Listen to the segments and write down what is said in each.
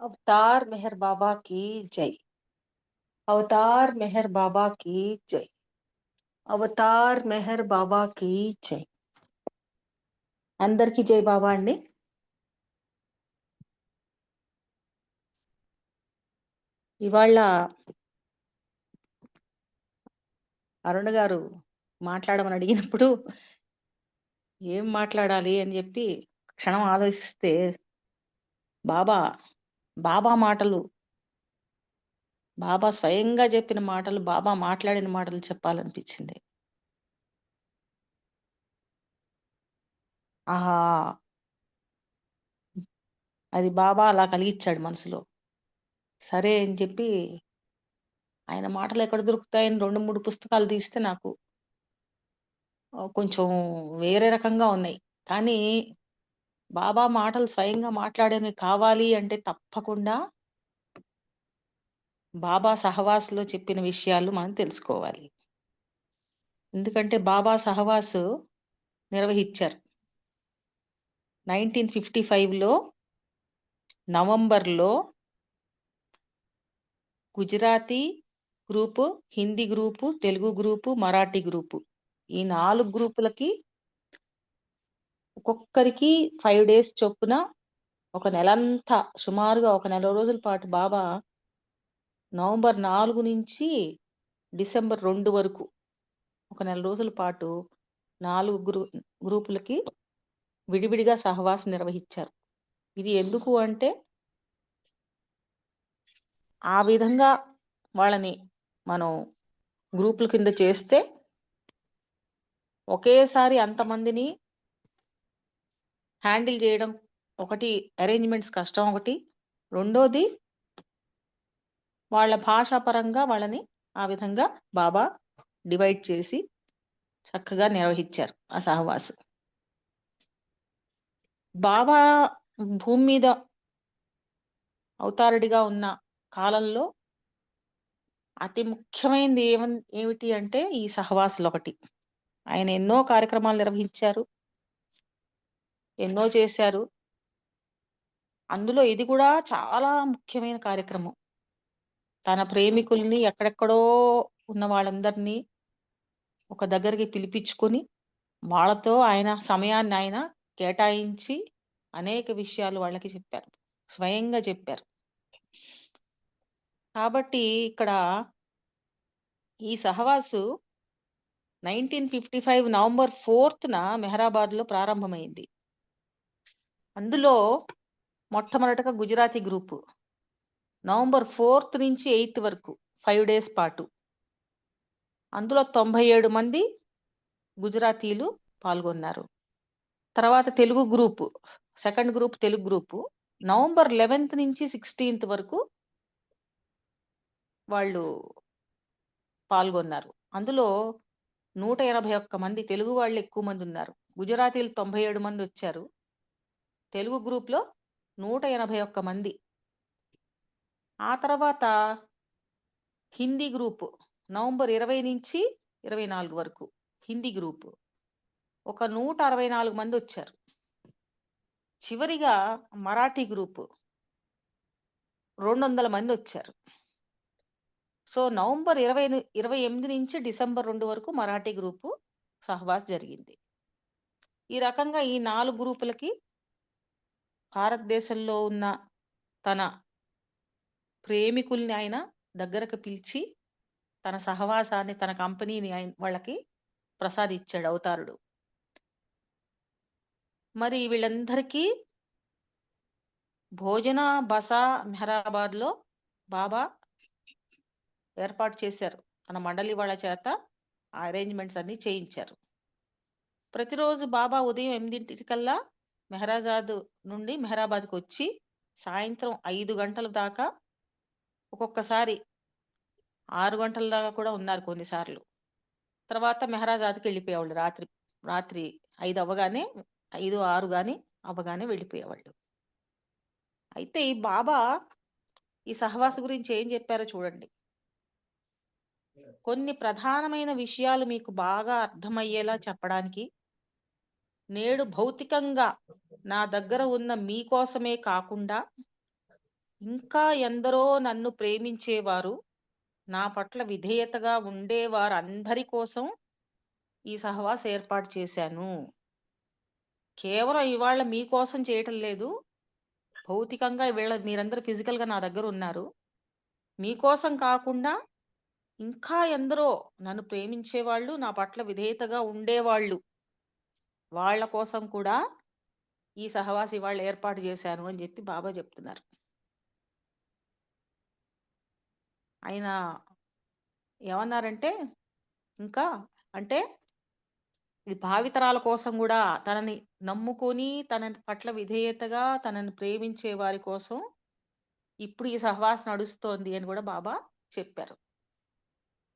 Avatar Meher బాబా కి జై Avatar Meher బాబా కి జై అవతార్ మెహర్ బాబా కి జై అందరికీ జై బాబా అండి ఇవాళ అరుణ్ గారు మాట్లాడమని అడిగినప్పుడు ఏం మాట్లాడాలి అని చెప్పి క్షణం ఆలోచిస్తే బాబా బాబా మాటలు. బాబా స్వయంగా చెప్పిన మాటలు బాబా మాట్లాడిన మాటలు చెప్పాలనిపించింది. ఆహా! అది బాబా అలా కలిగించాడు మనసులో. సరే అని చెప్పి ఆయన మాటలు ఎక్కడ దొరుకుతాయని రెండు మూడు పుస్తకాలు తీస్తే నాకు కొంచెం వేరే రకంగా ఉన్నాయి. కానీ బాబా మాటలు స్వయంగా మాట్లాడేవి కావాలి అంటే తప్పకుండా బాబా సహవాసులో చెప్పిన విషయాలు మనం తెలుసుకోవాలి. ఎందుకంటే బాబా సహవాసు నిర్వహించారు. నైన్టీన్ ఫిఫ్టీ ఫైవ్లో నవంబర్లో Gujarati group Hindi group Telugu group Marathi group ఈ నాలుగు గ్రూపులకి ఒక్కొక్కరికి ఫైవ్ డేస్ చొప్పున ఒక నెలంతా సుమారుగా ఒక నెల రోజుల పాటు బాబా నవంబర్ నాలుగు నుంచి డిసెంబర్ రెండు వరకు ఒక నెల రోజుల పాటు నాలుగు గ్రూ గ్రూపులకి విడివిడిగా సహవాసం నిర్వహించారు. ఇది ఎందుకు అంటే ఆ విధంగా వాళ్ళని మనం గ్రూపుల కింద చేస్తే ఒకేసారి అంతమందిని హ్యాండిల్ చేయడం ఒకటి అరేంజ్మెంట్స్ కష్టం ఒకటి. రెండోది వాళ్ళ భాషాపరంగా వాళ్ళని ఆ విధంగా బాబా డివైడ్ చేసి చక్కగా నిర్వహించారు ఆ సహవాసం. బాబా భూమి మీద అవతారుడిగా ఉన్న కాలంలో అతి ముఖ్యమైనది ఏమన్ ఏమిటి అంటే ఈ సహవాసులు ఒకటి ఆయన ఎన్నో కార్యక్రమాలు నిర్వహించారు. ఎన్నో చేశారు. అందులో ఇది కూడా చాలా ముఖ్యమైన కార్యక్రమం. తన ప్రేమికుల్ని ఎక్కడెక్కడో ఉన్న వాళ్ళందరినీ ఒక దగ్గరికి పిలిపించుకొని వాళ్ళతో ఆయన సమయాన్ని ఆయన కేటాయించి అనేక విషయాలు వాళ్ళకి చెప్పారు. స్వయంగా చెప్పారు. కాబట్టి ఇక్కడ ఈ సహవాసు నైన్టీన్ ఫిఫ్టీ ఫైవ్ నవంబర్ ఫోర్త్న మెహరాబాద్లో ప్రారంభమైంది. అందులో మొట్టమొదటగా గుజరాతీ గ్రూపు. నవంబర్ ఫోర్త్ నుంచి ఎయిత్ వరకు ఫైవ్ డేస్ పాటు. అందులో తొంభై ఏడు మంది గుజరాతీలు పాల్గొన్నారు. తర్వాత Telugu group second group Telugu group. November eleventh నుంచి సిక్స్టీన్త్ వరకు వాళ్ళు పాల్గొన్నారు. అందులో నూట ఎనభై ఒక్క మంది తెలుగు వాళ్ళు ఎక్కువ మంది ఉన్నారు. గుజరాతీలు తొంభై ఏడు మంది వచ్చారు. తెలుగు గ్రూప్లో నూట ఎనభై ఒక్క మంది. ఆ తర్వాత హిందీ గ్రూపు నవంబర్ ఇరవై నుంచి ఇరవై నాలుగు వరకు హిందీ గ్రూపు ఒక నూట అరవై నాలుగు మంది వచ్చారు. చివరిగా మరాఠీ గ్రూపు రెండు వందల మంది వచ్చారు. సో నవంబర్ ఇరవై ఇరవై ఎనిమిది నుంచి డిసెంబర్ రెండు వరకు మరాఠీ గ్రూపు సహవాస్ జరిగింది. ఈ రకంగా ఈ నాలుగు గ్రూపులకి భారతదేశంలో ఉన్న తన ప్రేమికుల్ని ఆయన దగ్గరకు పిలిచి తన సహవాసాన్ని తన కంపెనీని ఆయన వాళ్ళకి ప్రసాదిచ్చాడు అవతారుడు. మరి వీళ్ళందరికీ భోజన బస మెహరాబాద్లో బాబా ఏర్పాటు చేశారు. తన మండలి వాళ్ళ చేత ఆ అరేంజ్మెంట్స్ అన్ని చేయించారు. ప్రతిరోజు బాబా ఉదయం ఎనిమిదింటికల్లా మెహరాజాద్ నుండి మెహరాబాద్కి వచ్చి సాయంత్రం ఐదు గంటల దాకా ఒక్కొక్కసారి ఆరు గంటల దాకా కూడా ఉన్నారు కొన్నిసార్లు. తర్వాత మెహరాజాద్కి వెళ్ళిపోయేవాళ్ళు రాత్రి రాత్రి ఐదు అవ్వగానే ఐదు ఆరు కానీ అవ్వగానే వెళ్ళిపోయేవాళ్ళు. అయితే ఈ బాబా ఈ సహవాస గురించి ఏం చెప్పారో చూడండి. కొన్ని ప్రధానమైన విషయాలు మీకు బాగా అర్థమయ్యేలా చెప్పడానికి నేడు భౌతికంగా నా దగ్గర ఉన్న మీకోసమే కాకుండా ఇంకా ఎందరో నన్ను ప్రేమించేవారు నా పట్ల విధేయతగా ఉండేవారందరి కోసం ఈ సహవాస్ ఏర్పాటు చేశాను. కేవలం ఇవాళ మీకోసం చేయటం లేదు. భౌతికంగా వీళ్ళ మీరందరూ ఫిజికల్గా నా దగ్గర ఉన్నారు. మీకోసం కాకుండా ఇంకా ఎందరో నన్ను ప్రేమించేవాళ్ళు నా పట్ల విధేయతగా ఉండేవాళ్ళు వాళ్ళ కోసం కూడా ఈ సహవాసి వాళ్ళు ఏర్పాటు చేశాను అని చెప్పి బాబా చెప్తున్నారు. ఆయన ఏమన్నారంటే ఇంకా అంటే ఇది భావితరాల కోసం కూడా తనని నమ్ముకొని తన పట్ల విధేయతగా తనని ప్రేమించే వారి కోసం ఇప్పుడు ఈ సహవాసం నడుస్తోంది అని కూడా బాబా చెప్పారు.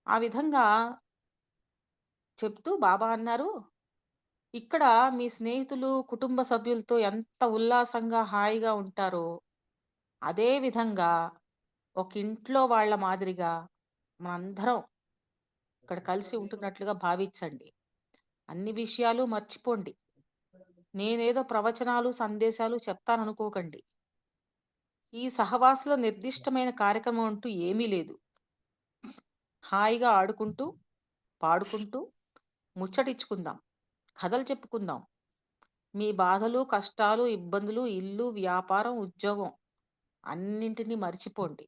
ఆ విధంగా చెప్తూ బాబా అన్నారు ఇక్కడ మీ స్నేహితులు కుటుంబ సభ్యులతో ఎంత ఉల్లాసంగా హాయిగా ఉంటారో అదే విధంగా ఒక ఇంట్లో వాళ్ళ మాదిరిగా మనందరం ఇక్కడ కలిసి ఉంటున్నట్లుగా భావించండి. అన్ని విషయాలు మర్చిపోండి. నేనేదో ప్రవచనాలు సందేశాలు చెప్తాననుకోకండి. ఈ సహవాసులో నిర్దిష్టమైన కార్యక్రమం అంటూ ఏమీ లేదు. హాయిగా ఆడుకుంటూ పాడుకుంటూ ముచ్చటించుకుందాం కథలు చెప్పుకుందాం. మీ బాధలు కష్టాలు ఇబ్బందులు ఇల్లు వ్యాపారం ఉద్యోగం అన్నింటినీ మర్చిపోండి.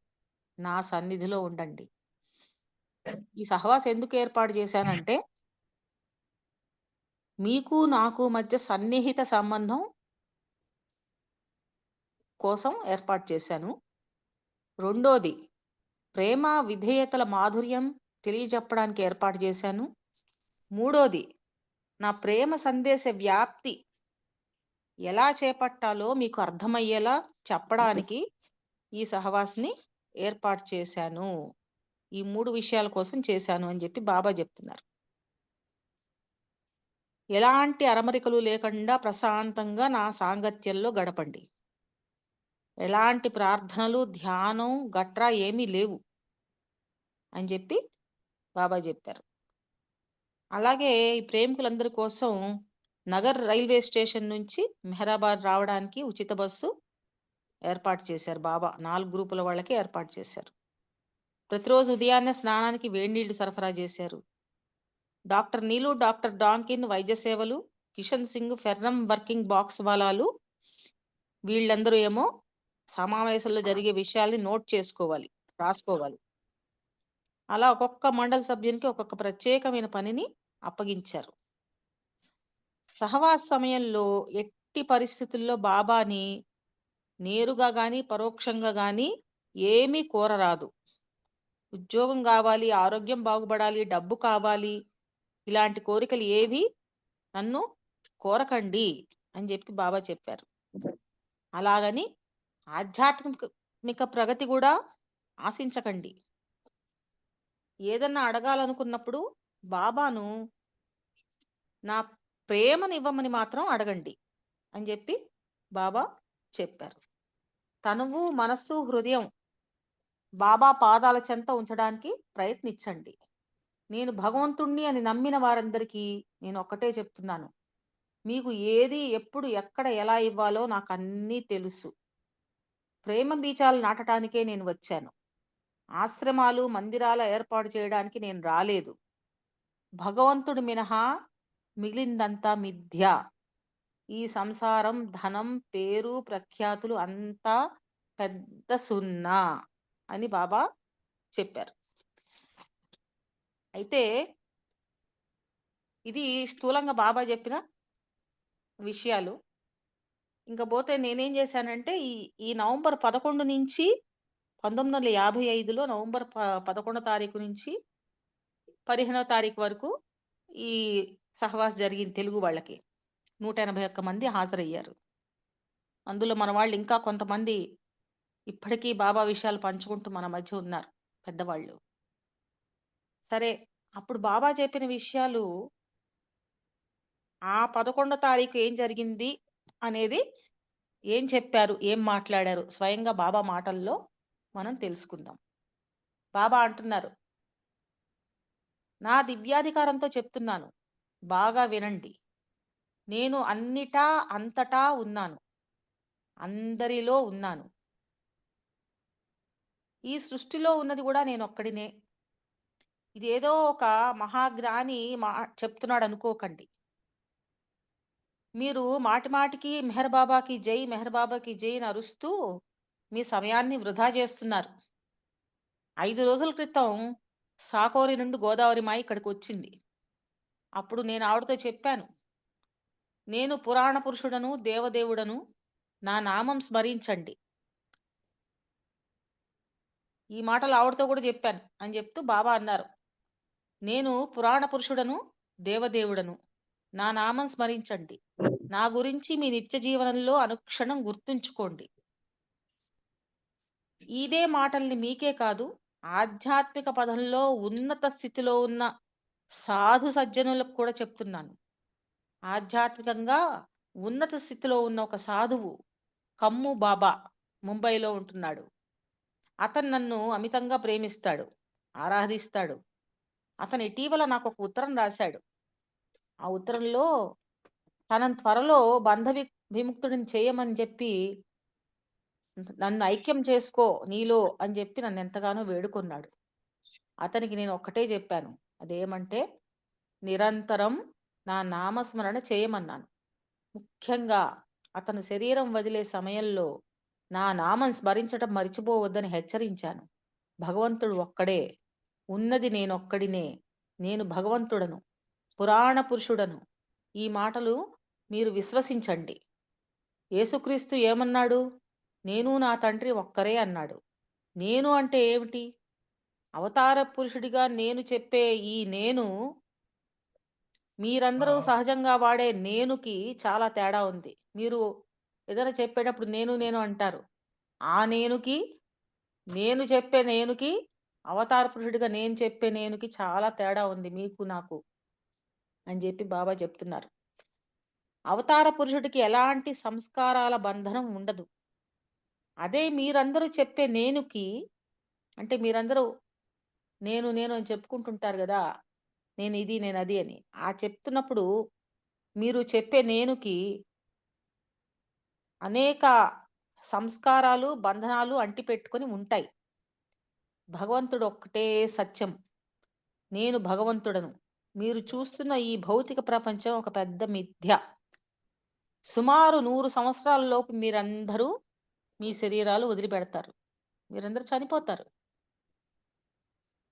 నా సన్నిధిలో ఉండండి. ఈ సహవాస్ ఎందుకు ఏర్పాటు చేశానంటే మీకు నాకు మధ్య సన్నిహిత సంబంధం కోసం ఏర్పాటు చేశాను. రెండోది ప్రేమ విధేయతల మాధుర్యం తెలియజెప్పడానికి ఏర్పాటు చేశాను. మూడోది నా ప్రేమ సందేశ వ్యాప్తి ఎలా చేపట్టాలో మీకు అర్థమయ్యేలా చెప్పడానికి ఈ సహవాస్ని ఏర్పాటు చేశాను. ఈ మూడు విషయాల కోసం చేశాను అని చెప్పి బాబా చెప్తున్నారు. ఎలాంటి అరమరికలు లేకుండా ప్రశాంతంగా నా సాంగత్యంలో గడపండి. ఎలాంటి ప్రార్థనలు ధ్యానం గట్రా ఏమీ లేవు అని చెప్పి బాబా చెప్పారు. అలాగే ఈ ప్రేమికులందరి కోసం నగర్ రైల్వే స్టేషన్ నుంచి మెహరాబాద్ రావడానికి ఉచిత బస్సు ఏర్పాటు చేశారు బాబా. నాలుగు గ్రూపుల వాళ్ళకి ఏర్పాటు చేశారు. ప్రతిరోజు ఉదయాన్నే స్నానానికి వేడినీళ్ళు సరఫరా చేశారు. డాక్టర్ నీలు డాక్టర్ డాంకిన్ వైద్య సేవలు Kishan Singh ferrum working box వాలాలు వీళ్ళందరూ ఏమో సమావేశంలో జరిగే విషయాల్ని నోట్ చేసుకోవాలి రాసుకోవాలి. అలా ఒక్కొక్క మండల సభ్యునికి ఒక్కొక్క ప్రత్యేకమైన పనిని అప్పగించారు. సహవాస సమయంలో ఎట్టి పరిస్థితుల్లో బాబాని నేరుగా కానీ పరోక్షంగా కానీ ఏమీ కోరరాదు. ఉద్యోగం కావాలి ఆరోగ్యం బాగుపడాలి డబ్బు కావాలి ఇలాంటి కోరికలు ఏవి నన్ను కోరకండి అని చెప్పి బాబా చెప్పారు. అలాగని ఆధ్యాత్మిక ప్రగతి కూడా ఆశించకండి. ఏదన్నా అడగాలనుకున్నప్పుడు బాబాను నా ప్రేమను ఇవ్వమని మాత్రం అడగండి అని చెప్పి బాబా చెప్పారు. తనువు మనస్సు హృదయం బాబా పాదాల చెంత ఉంచడానికి ప్రయత్నించండి. నేను భగవంతుణ్ణి అని నమ్మిన వారందరికీ నేను ఒక్కటే చెప్తున్నాను. మీకు ఏది ఎప్పుడు ఎక్కడ ఎలా ఇవ్వాలో నాకు అన్నీ తెలుసు. ప్రేమ బీజాలు నాటడానికే నేను వచ్చాను. ఆశ్రమాలు మందిరాల ఏర్పాటు చేయడానికి నేను రాలేదు. భగవంతుడు మినహా మిగిలిందంతా మిథ్య. ఈ సంసారం ధనం పేరు ప్రఖ్యాతులు అంతా పెద్ద సున్నా అని బాబా చెప్పారు. అయితే ఇది స్థూలంగా బాబా చెప్పిన విషయాలు. ఇంకా పోతే నేనేం చేశానంటే ఈ ఈ నవంబర్ పదకొండు నుంచి పంతొమ్మిది వందల యాభై ఐదులో నవంబర్ ప పదకొండో తారీఖు నుంచి పదిహేనో తారీఖు వరకు ఈ సహవాస్ జరిగింది తెలుగు వాళ్ళకి. నూట ఎనభై ఒక్క మంది హాజరయ్యారు. అందులో మన వాళ్ళు ఇంకా కొంతమంది ఇప్పటికీ బాబా విషయాలు పంచుకుంటూ మన మధ్య ఉన్నారు పెద్దవాళ్ళు. సరే అప్పుడు బాబా చెప్పిన విషయాలు ఆ పదకొండో తారీఖు ఏం జరిగింది అనేది ఏం చెప్పారు ఏం మాట్లాడారు స్వయంగా బాబా మాటల్లో మనం తెలుసుకుందాం. బాబా అంటున్నారు నా దివ్యాధికారంతో చెప్తున్నాను బాగా వినండి. నేను అన్నిటా అంతటా ఉన్నాను అందరిలో ఉన్నాను. ఈ సృష్టిలో ఉన్నది కూడా నేను ఒక్కడినే. ఇదేదో ఒక మహాజ్ఞాని మా చెప్తున్నాడు అనుకోకండి. మీరు మాటి మాటికి మెహర్ బాబాకి జై మెహర్ బాబాకి జై అని అరుస్తూ మీ సమయాన్ని వృధా చేస్తున్నారు. ఐదు రోజుల క్రితం సాకోరి నుండి గోదావరి మాయ ఇక్కడికి వచ్చింది. అప్పుడు నేను ఆవిడతో చెప్పాను నేను పురాణ పురుషుడను దేవదేవుడను నా నామం స్మరించండి. ఈ మాటలు ఆవిడతో కూడా చెప్పాను అని చెప్తూ బాబా అన్నారు నేను పురాణ పురుషుడను దేవదేవుడను నా నామం స్మరించండి. నా గురించి మీ నిత్య జీవనంలో అనుక్షణం గుర్తుంచుకోండి. ఇదే మాటల్ని మీకే కాదు ఆధ్యాత్మిక పదంలో ఉన్నత స్థితిలో ఉన్న సాధు సజ్జనులకు కూడా చెప్తున్నాను. ఆధ్యాత్మికంగా ఉన్నత స్థితిలో ఉన్న ఒక సాధువు కమ్ము బాబా ముంబైలో ఉంటున్నాడు. అతను నన్ను అమితంగా ప్రేమిస్తాడు ఆరాధిస్తాడు. అతను ఇటీవల నాకు ఒక ఉత్తరం రాశాడు. ఆ ఉత్తరంలో తనను త్వరలో బంధ విముక్తుడిని చేయమని చెప్పి నన్ను ఐక్యం చేసుకో నీలో అని చెప్పి నన్ను ఎంతగానో వేడుకున్నాడు. అతనికి నేను ఒక్కటే చెప్పాను. అదేమంటే నిరంతరం నా నామస్మరణ చేయమన్నాను. ముఖ్యంగా అతను శరీరం వదిలే సమయంలో నా నామం స్మరించటం మరిచిపోవద్దని హెచ్చరించాను. భగవంతుడు ఒక్కడే. ఉన్నది నేనొక్కడినే. నేను భగవంతుడను. పురాణ పురుషుడను. ఈ మాటలు మీరు విశ్వసించండి. యేసుక్రీస్తు ఏమన్నాడు? నేను నా తండ్రి ఒక్కరే అన్నాడు. నేను అంటే ఏమిటి? అవతార పురుషుడిగా నేను చెప్పే ఈ నేను మీరందరూ. సహజంగా వాడే నేనుకి చాలా తేడా ఉంది. మీరు ఏదైనా చెప్పేటప్పుడు నేను నేను అంటారు. ఆ నేనుకి నేను చెప్పే నేనుకి అవతార పురుషుడిగా నేను చెప్పే నేనుకి చాలా తేడా ఉంది మీకు నాకు అని చెప్పి బాబా చెప్తున్నారు. అవతార పురుషుడికి ఎలాంటి సంస్కారాల బంధనం ఉండదు. అదే మీరందరూ చెప్పే నేనుకి అంటే మీరందరూ నేను నేను అని చెప్పుకుంటుంటారు కదా నేను ఇది నేను అది అని. ఆ చెప్తున్నప్పుడు మీరు చెప్పే నేనుకి అనేక సంస్కారాలు బంధనాలు అంటిపెట్టుకొని ఉంటాయి. భగవంతుడు ఒక్కటే సత్యం. నేను భగవంతుడను. మీరు చూస్తున్న ఈ భౌతిక ప్రపంచం ఒక పెద్ద మిథ్య. సుమారు నూరు సంవత్సరాల లోపు మీరందరూ మీ శరీరాలు వదిలిపెడతారు. మీరందరూ చనిపోతారు.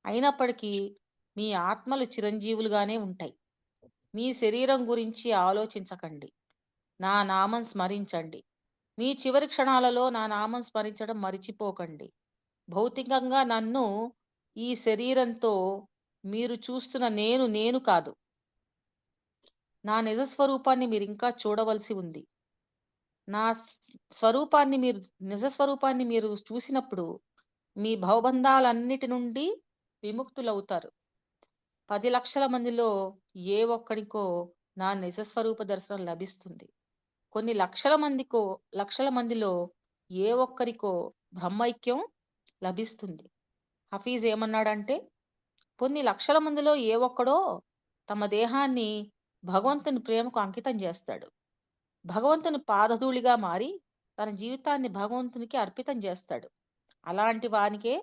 అయినప్పటికీ మీ ఆత్మలు చిరంజీవులుగానే ఉంటాయి. మీ శరీరం గురించి ఆలోచించకండి. నా నామం స్మరించండి. మీ చివరి క్షణాలలో నా నామం స్మరించడం మరిచిపోకండి. భౌతికంగా నన్ను ఈ శరీరంతో మీరు చూస్తున్న నేను నేను కాదు. నా నిజ స్వరూపాన్ని మీరు ఇంకా చూడవలసి ఉంది. నా స్- స్వరూపాన్ని మీరు నిజ స్వరూపాన్ని మీరు చూసినప్పుడు మీ భవబంధాలన్నిటి నుండి విముక్తులవుతారు. పది లక్షల మందిలో ఏ ఒక్కడికో నా నిజ స్వరూప దర్శనం లభిస్తుంది. కొన్ని లక్షల మందికో లక్షల మందిలో ఏ ఒక్కరికో బ్రహ్మైక్యం లభిస్తుంది. హఫీజ్ ఏమన్నాడంటే కొన్ని లక్షల మందిలో ఏ ఒక్కడో తమ దేహాన్ని భగవంతుని ప్రేమకు అంకితం చేస్తాడు. భగవంతుని పాదధూళిగా మారి తన జీవితాన్ని భగవంతునికి అర్పితం చేస్తాడు. అలాంటి వానికే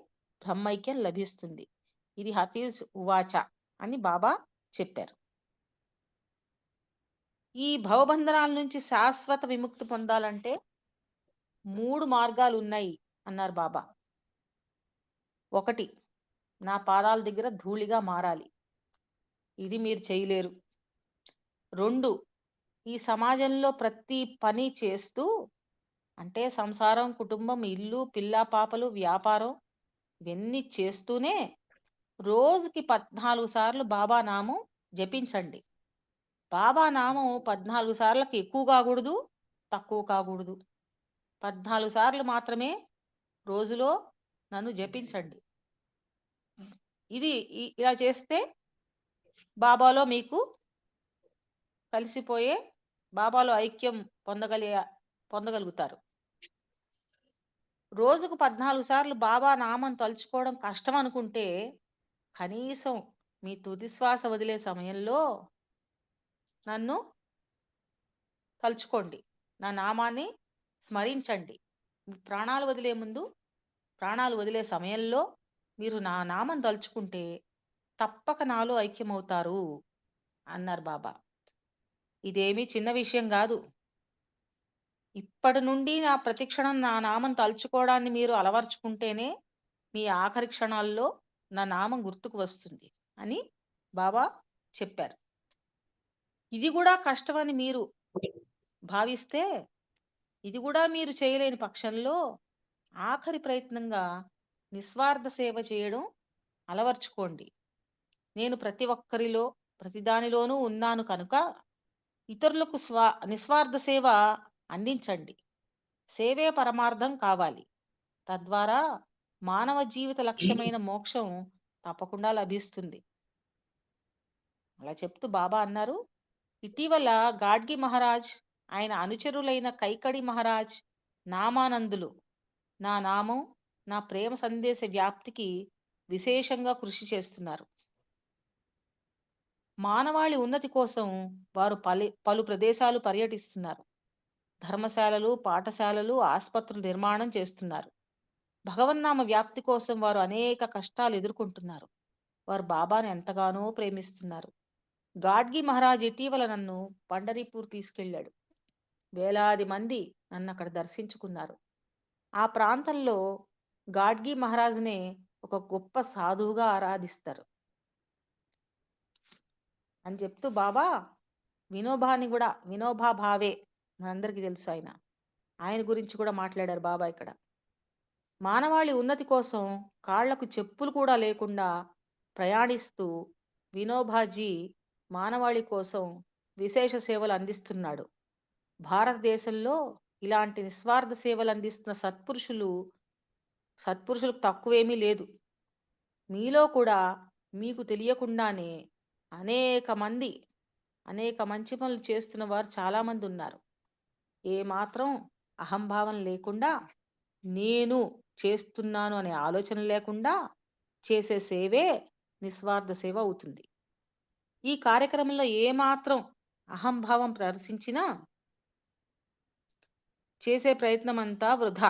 బ్రహ్మైక్యం లభిస్తుంది. ఇది హఫీజ్ ఉవాచ అని బాబా చెప్పారు. ఈ భవబంధనాల నుంచి శాశ్వత విముక్తి పొందాలంటే మూడు మార్గాలు ఉన్నాయి అన్నారు బాబా. ఒకటి నా పాదాల దగ్గర ధూళిగా మారాలి. ఇది మీరు చేయలేరు. రెండు ఈ సమాజంలో ప్రతి పని చేస్తూ అంటే సంసారం కుటుంబం ఇల్లు పిల్ల పాపలు వ్యాపారం ఇవన్నీ చేస్తూనే రోజుకి పద్నాలుగు సార్లు బాబా నామం జపించండి. బాబా నామం పద్నాలుగు సార్లకి ఎక్కువ కాకూడదు తక్కువ కాకూడదు. పద్నాలుగు సార్లు మాత్రమే రోజులో నన్ను జపించండి. ఇది ఇలా చేస్తే బాబాలో మీకు కలిసిపోయే బాబాలో ఐక్యం పొందగలి పొందగలుగుతారు. రోజుకు పద్నాలుగు సార్లు బాబా నామం తలుచుకోవడం కష్టం అనుకుంటే కనీసం మీ తుది శ్వాస వదిలే సమయంలో నన్ను తలుచుకోండి. నా నామాన్ని స్మరించండి. ప్రాణాలు వదిలే ముందు ప్రాణాలు వదిలే సమయంలో మీరు నా నామం తలుచుకుంటే తప్పక నాలో ఐక్యమవుతారు అన్నారు బాబా. ఇదేమీ చిన్న విషయం కాదు. ఇప్పటి నుండి నా ప్రతిక్షణం నా నామం తలుచుకోవడాన్ని మీరు అలవర్చుకుంటేనే మీ ఆఖరి క్షణాల్లో నా నామం గుర్తుకు వస్తుంది అని బాబా చెప్పారు. ఇది కూడా కష్టమని మీరు భావిస్తే ఇది కూడా మీరు చేయలేని పక్షంలో ఆఖరి ప్రయత్నంగా నిస్వార్థ సేవ చేయడం అలవర్చుకోండి. నేను ప్రతి ఒక్కరిలో ప్రతిదానిలోనూ ఉన్నాను కనుక ఇతరులకు స్వా నిస్వార్థ సేవ అందించండి. సేవే పరమార్థం కావాలి. తద్వారా మానవ జీవిత లక్ష్యమైన మోక్షం తప్పకుండా లభిస్తుంది. అలా చెప్తూ బాబా అన్నారు. ఇటీవల గాడ్గి మహారాజ్ ఆయన అనుచరులైన కైకడి మహారాజ్ నామానందులు. నా నామం నా ప్రేమ సందేశ వ్యాప్తికి విశేషంగా కృషి చేస్తున్నారు. మానవాళి ఉన్నతి కోసం వారు పలి పలు ప్రదేశాలు పర్యటిస్తున్నారు. ధర్మశాలలు పాఠశాలలు ఆసుపత్రులు నిర్మాణం చేస్తున్నారు. భగవన్నామ వ్యాప్తి కోసం వారు అనేక కష్టాలు ఎదుర్కొంటున్నారు. వారు బాబాను ఎంతగానో ప్రేమిస్తున్నారు. గాడ్గి మహారాజ్ ఇటీవల నన్ను పండరీపూర్ తీసుకెళ్ళాడు. వేలాది మంది నన్ను అక్కడ దర్శించుకున్నారు. ఆ ప్రాంతంలో గాడ్గి మహారాజ్నే ఒక గొప్ప సాధువుగా ఆరాధిస్తారు. అని చెప్తూ బాబా వినోబాని కూడా వినోబా భావే మనందరికీ తెలుసు ఆయన. ఆయన గురించి కూడా మాట్లాడారు బాబా ఇక్కడ. మానవాళి ఉన్నతి కోసం కాళ్ళకు చెప్పులు కూడా లేకుండా ప్రయాణిస్తూ వినోబాజీ మానవాళి కోసం విశేష సేవలు అందిస్తున్నాడు. భారతదేశంలో ఇలాంటి నిస్వార్థ సేవలు అందిస్తున్న సత్పురుషులు సత్పురుషులకు తక్కువేమీ లేదు. మీలో కూడా మీకు తెలియకుండానే అనేక మంది అనేక మంచి పనులు చేస్తున్న వారు చాలామంది ఉన్నారు. ఏమాత్రం అహంభావం లేకుండా నేను చేస్తున్నాను అనే ఆలోచన లేకుండా చేసే సేవే నిస్వార్థ సేవ అవుతుంది. ఈ కార్యక్రమంలో ఏమాత్రం అహంభావం ప్రదర్శించినా చేసే ప్రయత్నం అంతా వృధా.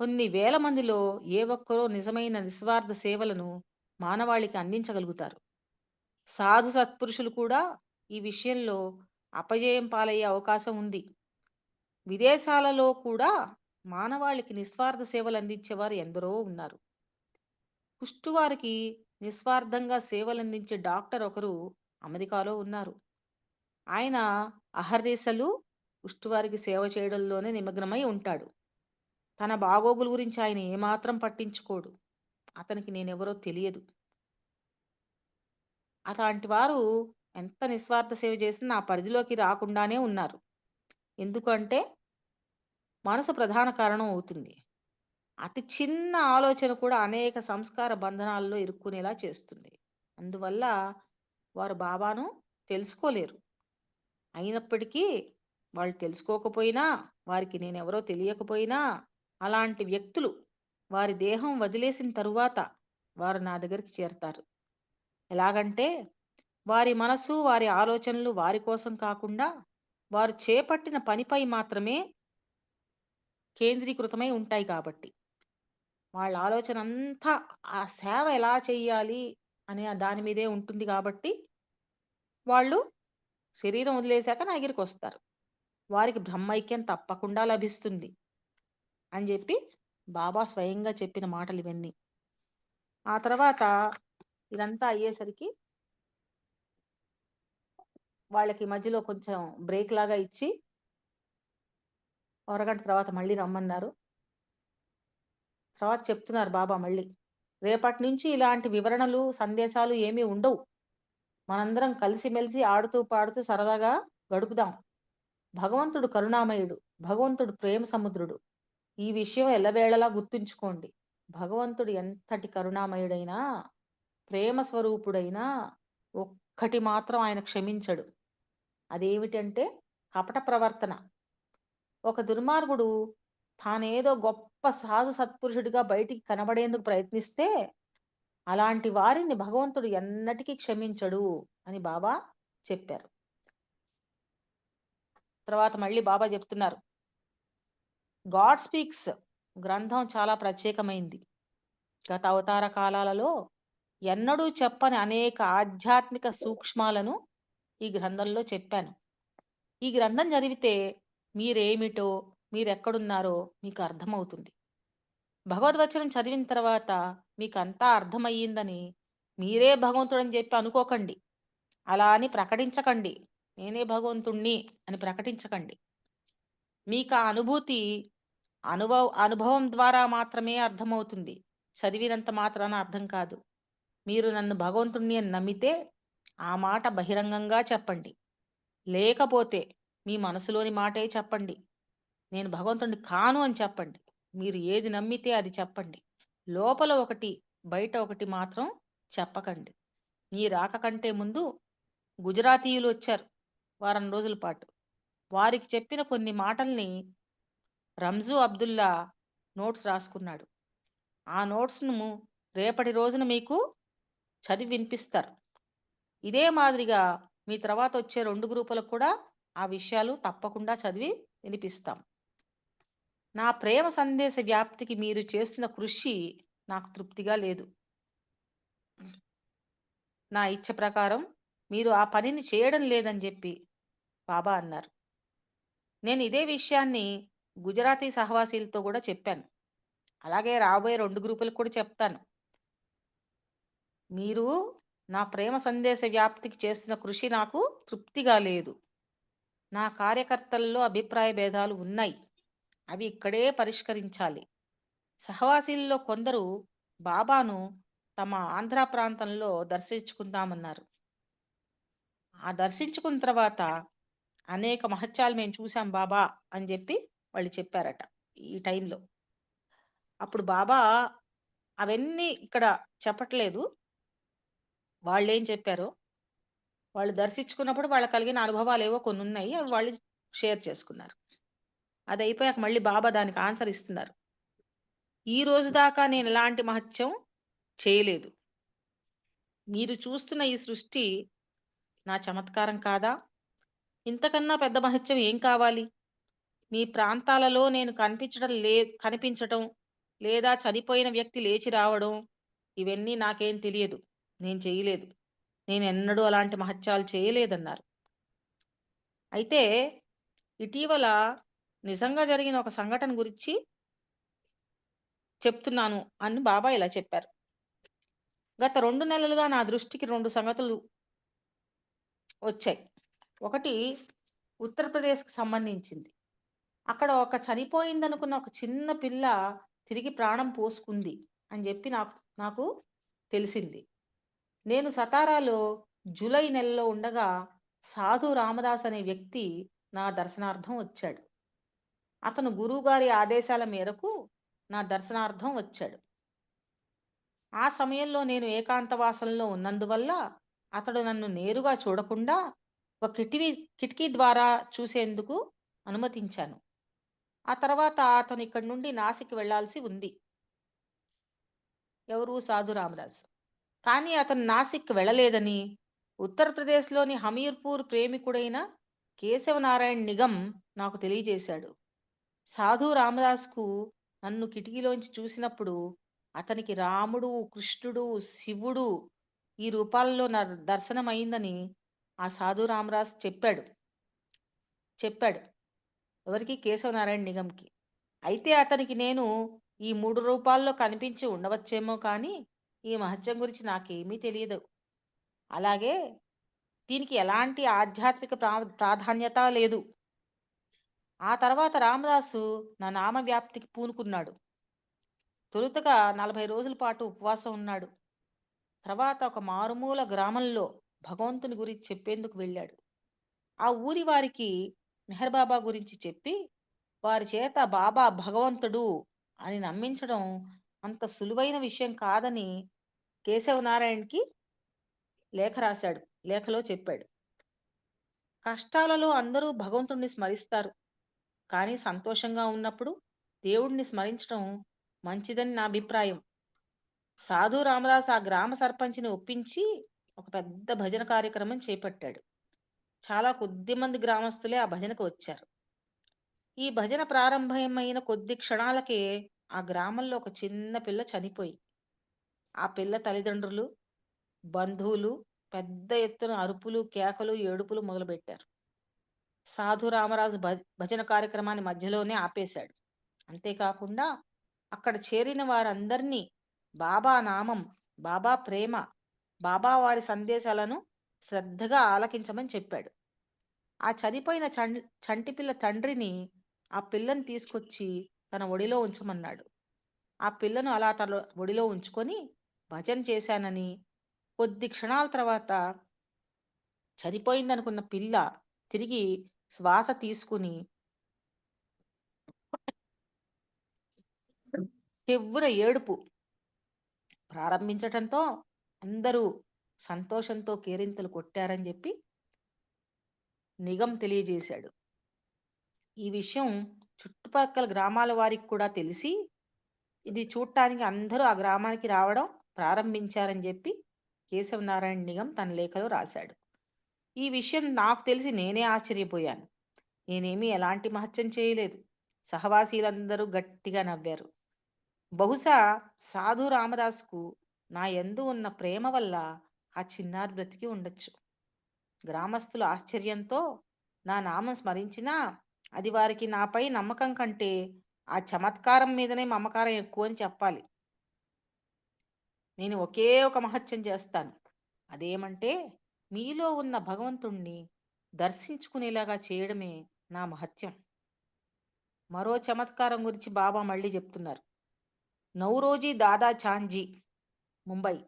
కొన్ని వేల మందిలో ఏ ఒక్కరో నిజమైన నిస్వార్థ సేవలను మానవాళికి అందించగలుగుతారు. సాధు సత్పురుషులు కూడా ఈ విషయంలో అపజయం పాలయ్యే అవకాశం ఉంది. విదేశాలలో కూడా మానవాళికి నిస్వార్థ సేవలు అందించేవారు ఎందరో ఉన్నారు. కుష్టువారికి నిస్వార్థంగా సేవలు అందించే డాక్టర్ ఒకరు అమెరికాలో ఉన్నారు. ఆయన అహర్నిశలు కుష్టువారికి సేవ చేయడంలోనే నిమగ్నమై ఉంటాడు. తన బాగోగుల గురించి ఆయన ఏమాత్రం పట్టించుకోడు. అతనికి నేనెవరో తెలియదు. అలాంటి వారు ఎంత నిస్వార్థ సేవ చేసినా నా పరిధిలోకి రాకుండానే ఉన్నారు. ఎందుకంటే మనసు ప్రధాన కారణం అవుతుంది. అతి చిన్న ఆలోచన కూడా అనేక సంస్కార బంధనాల్లో ఇరుక్కునేలా చేస్తుంది. అందువల్ల వారు బాబాను తెలుసుకోలేరు. అయినప్పటికీ వాళ్ళు తెలుసుకోకపోయినా వారికి నేనెవరో తెలియకపోయినా అలాంటి వ్యక్తులు వారి దేహం వదిలేసిన తరువాత వారు నా దగ్గరికి చేరతారు. ఎలాగంటే వారి మనసు వారి ఆలోచనలు వారి కోసం కాకుండా వారు చేపట్టిన పనిపై మాత్రమే కేంద్రీకృతమై ఉంటాయి కాబట్టి. వాళ్ళ ఆలోచన అంతా ఆ సేవ ఎలా చేయాలి అనే దాని మీదే ఉంటుంది కాబట్టి వాళ్ళు శరీరం వదిలేశాక నా దగ్గరికి వస్తారు. వారికి బ్రహ్మైక్యం తప్పకుండా లభిస్తుంది అని చెప్పి బాబా స్వయంగా చెప్పిన మాటలు ఇవన్నీ. ఆ తర్వాత ఇదంతా అయ్యేసరికి వాళ్ళకి మధ్యలో కొంచెం బ్రేక్ లాగా ఇచ్చి అరగంట తర్వాత మళ్ళీ రమ్మన్నారు. తర్వాత చెప్తున్నారు బాబా మళ్ళీ రేపటి నుంచి ఇలాంటి వివరణలు సందేశాలు ఏమీ ఉండవు. మనందరం కలిసిమెలిసి ఆడుతూ పాడుతూ సరదాగా గడుపుదాం. భగవంతుడు కరుణామయుడు భగవంతుడు ప్రేమ సముద్రుడు. ఈ విషయం ఎల్లవేళలా గుర్తుంచుకోండి. భగవంతుడు ఎంతటి కరుణామయుడైనా ప్రేమ స్వరూపుడైనా ఒక్కటి మాత్రం ఆయన క్షమించడు. అదేమిటంటే కపట ప్రవర్తన. ఒక దుర్మార్గుడు తానేదో గొప్ప సాధు సత్పురుషుడిగా బయటికి కనబడేందుకు ప్రయత్నిస్తే అలాంటి వారిని భగవంతుడు ఎన్నటికీ క్షమించడు అని బాబా చెప్పారు. తర్వాత మళ్ళీ బాబా చెప్తున్నారు. గాడ్ స్పీక్స్ గ్రంథం చాలా ప్రత్యేకమైంది. గత అవతార కాలాలలో ఎన్నడూ చెప్పని అనేక ఆధ్యాత్మిక సూక్ష్మాలను ఈ గ్రంథంలో చెప్పాను. ఈ గ్రంథం చదివితే మీరేమిటో మీరెక్కడున్నారో మీకు అర్థమవుతుంది. భగవద్వచనం చదివిన తర్వాత మీకు అంతా అర్థమయ్యిందని మీరే భగవంతుడని చెప్పి అనుకోకండి. అలా అని ప్రకటించకండి. నేనే భగవంతుణ్ణి అని ప్రకటించకండి. మీకు ఆ అనుభూతి అనుభవ అనుభవం ద్వారా మాత్రమే అర్థమవుతుంది. చదివినంత మాత్రాన అర్థం కాదు. మీరు నన్ను భగవంతుణ్ణి అని నమ్మితే ఆ మాట బహిరంగంగా చెప్పండి. లేకపోతే మీ మనసులోని మాటే చెప్పండి. నేను భగవంతుడిని కాను అని చెప్పండి. మీరు ఏది నమ్మితే అది చెప్పండి. లోపల ఒకటి బయట ఒకటి మాత్రం చెప్పకండి. నీ రాక కంటే ముందు గుజరాతీయులు వచ్చారు వారం రోజుల పాటు. వారికి చెప్పిన కొన్ని మాటల్ని రంజు అబ్దుల్లా నోట్స్ రాసుకున్నాడు. ఆ నోట్స్ను రేపటి రోజున మీకు చదివి వినిపిస్తారు. ఇదే మాదిరిగా మీ తర్వాత వచ్చే రెండు గ్రూపులకు కూడా ఆ విషయాలు తప్పకుండా చదివి వినిపిస్తాం. నా ప్రేమ సందేశ వ్యాప్తికి మీరు చేస్తున్న కృషి నాకు తృప్తిగా లేదు. నా ఇచ్చ ప్రకారం మీరు ఆ పనిని చేయడం లేదని చెప్పి బాబా అన్నారు. నేను ఇదే విషయాన్ని గుజరాతీ సహవాసీలతో కూడా చెప్పాను. అలాగే రాబోయే రెండు గ్రూపులకు కూడా చెప్తాను. మీరు నా ప్రేమ సందేశ వ్యాప్తికి చేస్తున్న కృషి నాకు తృప్తిగా లేదు. నా కార్యకర్తల్లో అభిప్రాయ భేదాలు ఉన్నాయి. అవి ఇక్కడే పరిష్కరించాలి. సహవాసీల్లో కొందరు బాబాను తమ ఆంధ్ర ప్రాంతంలో దర్శించుకుందామన్నారు. ఆ దర్శించుకున్న తర్వాత అనేక మహత్యాలు మేము చూసాం బాబా అని చెప్పి వాళ్ళు చెప్పారట ఈ టైంలో. అప్పుడు బాబా అవన్నీ ఇక్కడ చెప్పట్లేదు. వాళ్ళు ఏం చెప్పారో వాళ్ళు దర్శించుకున్నప్పుడు వాళ్ళకి కలిగిన అనుభవాలు ఏవో కొన్ని ఉన్నాయి అవి వాళ్ళు షేర్ చేసుకున్నారు. అది అయిపోయాక మళ్ళీ బాబా దానికి ఆన్సర్ ఇస్తున్నారు. ఈ రోజు దాకా నేను ఎలాంటి మహత్యం చేయలేదు. మీరు చూస్తున్న ఈ సృష్టి నా చమత్కారం కాదా? ఇంతకన్నా పెద్ద మహత్యం ఏం కావాలి? మీ ప్రాంతాలలో నేను కనిపించడం లే కనిపించటం లేదా చనిపోయిన వ్యక్తి లేచి రావడం ఇవన్నీ నాకేం తెలియదు. నేను చేయలేదు. నేను ఎన్నడూ అలాంటి మహత్యాలు చేయలేదన్నారు. అయితే ఇటీవల నిజంగా జరిగిన ఒక సంఘటన గురించి చెప్తున్నాను అని బాబా ఇలా చెప్పారు. గత రెండు నెలలుగా నా దృష్టికి రెండు సంగతులు వచ్చాయి. ఒకటి ఉత్తరప్రదేశ్కి సంబంధించింది. అక్కడ ఒక చనిపోయిందనుకున్న ఒక చిన్న పిల్ల తిరిగి ప్రాణం పోసుకుంది అని చెప్పి నాకు నాకు తెలిసింది. నేను సతారాలో జూలై నెలలో ఉండగా సాధు రామదాస్ అనే వ్యక్తి నా దర్శనార్థం వచ్చాడు. అతను గురువుగారి ఆదేశాల మేరకు నా దర్శనార్థం వచ్చాడు. ఆ సమయంలో నేను ఏకాంతవాసంలో ఉన్నందువల్ల అతడు నన్ను నేరుగా చూడకుండా ఒక కిటికీ కిటికీ ద్వారా చూసేందుకు అనుమతించాను. ఆ తర్వాత అతను ఇక్కడి నుండి నాసిక్ వెళ్ళాల్సి ఉంది. ఎవరు సాధు రామదాస్? కానీ అతను నాసిక్ వెళ్ళలేదని ఉత్తరప్రదేశ్లోని హమీర్పూర్ ప్రేమికుడైన కేశవనారాయణ నిగం నాకు తెలియజేశాడు. సాధు రామదాస్కు నన్ను కిటికీలోంచి చూసినప్పుడు అతనికి రాముడు కృష్ణుడు శివుడు ఈ రూపాలలో నా దర్శనం అయిందని ఆ సాధు రామరాజ్ చెప్పాడు. చెప్పాడు ఎవరికి? కేశవనారాయణ నిగంకి అయితే అతనికి నేను ఈ మూడు రూపాల్లో కనిపించి ఉండవచ్చేమో కానీ ఈ మహత్యం గురించి నాకేమీ తెలియదు. అలాగే దీనికి ఎలాంటి ఆధ్యాత్మిక ప్రా ప్రాధాన్యత లేదు. ఆ తర్వాత రామదాసు నా నామ వ్యాప్తికి పూనుకున్నాడు. తొలుతగా నలభై రోజుల పాటు ఉపవాసం ఉన్నాడు. తర్వాత ఒక మారుమూల గ్రామంలో భగవంతుని గురించి చెప్పేందుకు వెళ్ళాడు. ఆ ఊరి వారికి మెహర్బాబా గురించి చెప్పి వారి చేత బాబా భగవంతుడు అని నమ్మించడం అంత సులువైన విషయం కాదని కేశవనారాయణకి లేఖ రాశాడు. లేఖలో చెప్పాడు. కష్టాలలో అందరూ భగవంతుడిని స్మరిస్తారు. కానీ సంతోషంగా ఉన్నప్పుడు దేవుడిని స్మరించడం మంచిదని నా అభిప్రాయం. సాధు రామరాజు ఆ గ్రామ సర్పంచ్ని ఒప్పించి ఒక పెద్ద భజన కార్యక్రమం చేపట్టాడు. చాలా కొద్ది మంది గ్రామస్తులే ఆ భజనకు వచ్చారు. ఈ భజన ప్రారంభమైన కొద్ది క్షణాలకే ఆ గ్రామంలో ఒక చిన్న పిల్ల చనిపోయి ఆ పిల్ల తల్లిదండ్రులు బంధువులు పెద్ద ఎత్తున అరుపులు కేకలు ఏడుపులు మొదలుపెట్టారు. సాధు రామరాజు భజన కార్యక్రమాన్ని మధ్యలోనే ఆపేశాడు. అంతేకాకుండా అక్కడ చేరిన వారందరినీ బాబా నామం బాబా ప్రేమ బాబా వారి సందేశాలను శ్రద్ధగా ఆలకించమని చెప్పాడు. ఆ చనిపోయిన చం చంటి పిల్ల తండ్రిని ఆ పిల్లని తీసుకొచ్చి తన ఒడిలో ఉంచమన్నాడు. ఆ పిల్లను అలా తన ఒడిలో ఉంచుకొని భజన చేశానని కొద్ది క్షణాల తర్వాత చనిపోయిందనుకున్న పిల్ల తిరిగి శ్వాస తీసుకుని చెవ్వున ఏడుపు ప్రారంభించటంతో అందరూ సంతోషంతో కేరింతలు కొట్టారని చెప్పి నిగం తెలియజేశాడు. ఈ విషయం చుట్టుపక్కల గ్రామాల వారికి కూడా తెలిసి ఇది చూడటానికి అందరూ ఆ గ్రామానికి రావడం ప్రారంభించారని చెప్పి కేశవనారాయణ నిగం తన లేఖలో రాశాడు. ఈ విషయం నాకు తెలిసి నేనే ఆశ్చర్యపోయాను. నేనేమీ ఎలాంటి మహత్యం చేయలేదు. సహవాసీలందరూ గట్టిగా నవ్వారు. బహుశా సాధు రామదాసుకు నా ఎందు ఉన్న ప్రేమ వల్ల ఆ చిన్నారి బ్రతికి ఉండొచ్చు. గ్రామస్తుల ఆశ్చర్యంతో నా నామం స్మరించినా అది వారికి నాపై నమ్మకం కంటే ఆ చమత్కారం మీదనే మమకారం ఎక్కువ అని చెప్పాలి. నేను ఒకే ఒక మహత్యం చేస్తాను. అదేమంటే మీలో ఉన్న భగవంతుణ్ణి దర్శించుకునేలాగా చేయడమే నా మహత్యం. మరో చమత్కారం గురించి బాబా మళ్ళీ చెప్తున్నారు. నౌరోజీ దాదా చాంజీ ముంబై.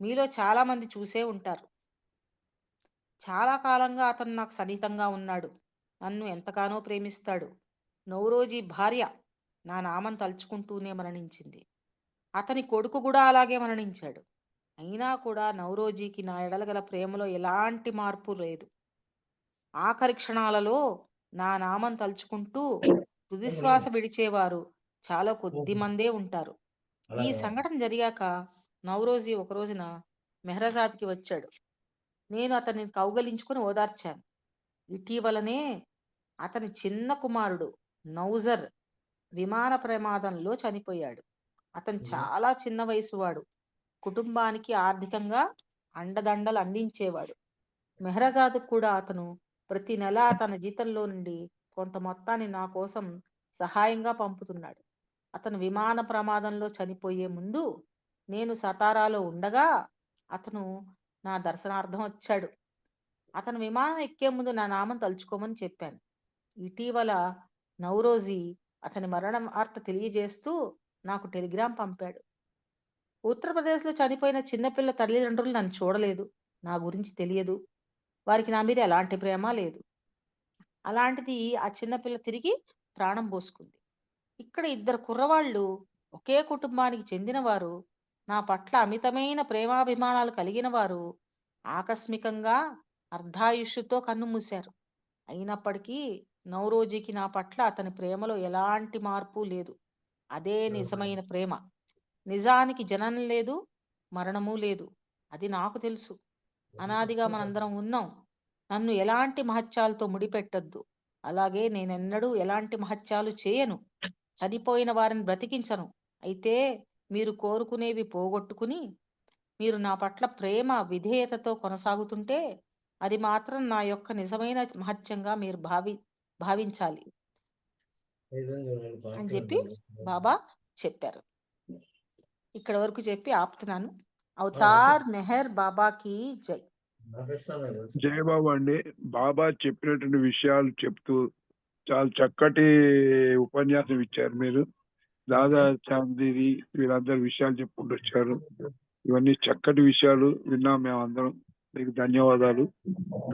మీలో చాలామంది చూసే ఉంటారు. చాలా కాలంగా అతను నాకు సన్నిహితంగా ఉన్నాడు. నన్ను ఎంతగానో ప్రేమిస్తాడు. నౌరోజీ భార్య నా నామం తలుచుకుంటూనే మరణించింది. అతని కొడుకు కూడా అలాగే మరణించాడు. అయినా కూడా నౌరోజీకి నా ఎడలగల ప్రేమలో ఎలాంటి మార్పు లేదు. ఆఖరి క్షణాలలో నా నామం తలుచుకుంటూ తుదిశ్వాస విడిచేవారు చాలా కొద్ది మందే ఉంటారు. ఈ సంఘటన జరిగాక నవరోజీ ఒక రోజున మెహ్రజాద్కి వచ్చాడు. నేను అతన్ని కౌగలించుకుని ఓదార్చాను. ఇటీవలనే అతని చిన్న కుమారుడు నౌజర్ విమాన ప్రమాదంలో చనిపోయాడు. అతను చాలా చిన్న వయసు వాడు. కుటుంబానికి ఆర్థికంగా అండదండలు అందించేవాడు. మెహ్రజాద్ కూడా అతను ప్రతి నెల తన జీతంలో నుండి కొంత మొత్తాన్ని నా కోసం సహాయంగా పంపుతున్నాడు. అతను విమాన ప్రమాదంలో చనిపోయే ముందు నేను సతారాలో ఉండగా అతను నా దర్శనార్థం వచ్చాడు. అతను విమానం ఎక్కే ముందు నా నామం తలుచుకోమని చెప్పాను. ఇటీవల నౌరోజీ అతని మరణం వార్త తెలియజేస్తూ నాకు టెలిగ్రామ్ పంపాడు. ఉత్తరప్రదేశ్లో చనిపోయిన చిన్నపిల్ల తల్లిదండ్రులు నన్ను చూడలేదు. నా గురించి తెలియదు. వారికి నా మీద ఎలాంటి ప్రేమ లేదు. అలాంటిది ఆ చిన్నపిల్ల తిరిగి ప్రాణం పోసుకుంది. ఇక్కడ ఇద్దరు కుర్రవాళ్ళు ఒకే కుటుంబానికి చెందినవారు నా పట్ల అమితమైన ప్రేమాభిమానాలు కలిగిన వారు ఆకస్మికంగా అర్ధాయుష్యుతో కన్నుమూశారు అయినప్పటికీ నవరోజీకి నా పట్ల అతని ప్రేమలో ఎలాంటి మార్పు లేదు. అదే నిజమైన ప్రేమ. నిజానికి జననం లేదు మరణము లేదు. అది నాకు తెలుసు. అనాదిగా మనందరం ఉన్నాం. నన్ను ఎలాంటి మహత్యాలతో ముడిపెట్టద్దు. అలాగే నేనెన్నడూ ఎలాంటి మహత్యాలు చేయను. చనిపోయిన వారిని బ్రతికించను. అయితే మీరు కోరుకునేవి పోగొట్టుకుని మీరు నా పట్ల ప్రేమ విధేయతతో కొనసాగుతుంటే అది మాత్రం నా యొక్క నిజమైన మహత్యంగా మీరు భావి భావించాలి. అని చెప్పి బాబా చెప్పారు. ఇక్కడ వరకు చెప్పి ఆపుతున్నాను. అవతార్ మెహర్ బాబాకి జై. జయబాబు అండి. బాబా చెప్పినటువంటి విషయాలు చెప్తూ చాలా చక్కటి ఉపన్యాసం ఇచ్చారు మీరు. దాదా చాందీది వీళ్ళందరూ విషయాలు చెప్పుకుంటూ వచ్చారు. ఇవన్నీ చక్కటి విషయాలు విన్నాం మేమందరం. మీకు ధన్యవాదాలు.